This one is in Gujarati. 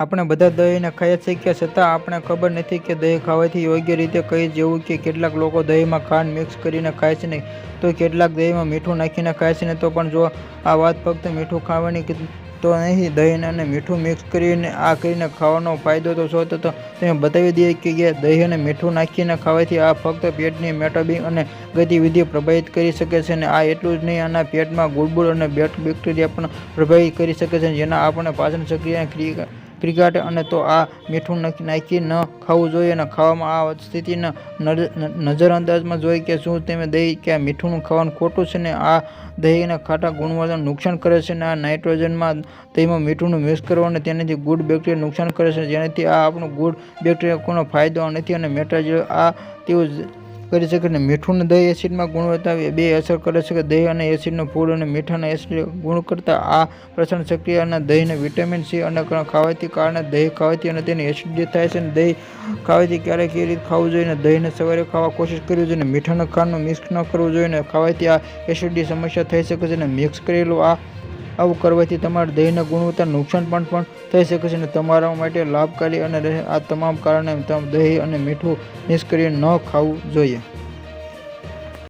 આપણે બધા દહીંને ખાઈએ છીએ કે છતાં આપણે ખબર નથી કે દહીં ખાવાથી યોગ્ય રીતે કઈ જેવું કે કેટલાક લોકો દહીંમાં ખાંડ મિક્સ કરીને ખાય છે નહીં. તો કેટલાક દહીંમાં મીઠું નાખીને ખાય છે ને તો પણ જો આ વાત ફક્ત મીઠું ખાવાની તો નહીં દહીં અને મીઠું મિક્સ કરીને આ કરીને ખાવાનો ફાયદો તો શોધો તો તમે બતાવી દઈએ કે કે દહીં અને મીઠું નાખીને ખાવાથી આ ફક્ત પેટની મેટાબી અને ગતિવિધિ પ્રભાવિત કરી શકે છે અને આ એટલું જ નહીં, આના પેટમાં ગુડબુડ અને બેટ બેક્ટેરિયા પણ પ્રભાવિત કરી શકે છે જેના આપણે પાચન પ્રક્રિયા ક્રિયા ક્રિકાટ અને તો આ મીઠું નાખી ન ખાવું જોઈએ અને ખાવામાં આ સ્થિતિને નજ- નજરઅંદાજમાં જોઈએ કે શું તમે દહીં કે આ મીઠું ખાવાનું ખોટું છે ને આ દહીંના ખાટા ગુણવત્તાને નુકસાન કરે છે અને આ નાઇટ્રોજનમાં દહીંમાં મીઠુંનું મિક્સ કરવું અને તેનાથી ગુડ બેક્ટેરિયા નુકસાન કરે છે. જેનાથી આ આપણું ગુડ બેક્ટેરિયા કોઈ ફાયદો નથી અને મેટા આ જ કરી શકે અને મીઠું દહીં એસિડમાં ગુણવત્તા બે અસર કરે છે કે દહીં અને એસિડનું ફૂડ અને મીઠાના એસિડ ગુણ કરતાં આ પ્રસરણ સક્રિય અને દહીંને વિટામિન સી અને ખાવાથી કારણે દહીં ખાવાથી અને તેની એસિડિટી થાય છે અને દહીં ખાવાથી ક્યારેક એ રીતે ખાવું જોઈએ અને દહીંને સવારે ખાવા કોશિશ કરવી જોઈએ અને મીઠાના ખાંડનું મિક્સ ન કરવું જોઈએ અને ખાવાથી આ એસિડિટી સમસ્યા થઈ શકે છે અને મિક્સ કરેલું આ આવું કરવાથી તમારા દહીંના ગુણવત્તા નુકસાન પણ પણ થઈ શકે છે અને તમારા માટે લાભકારી અને આ તમામ કારણે તમે દહીં અને મીઠું નિષ્ક્રિય ન ખાવું જોઈએ.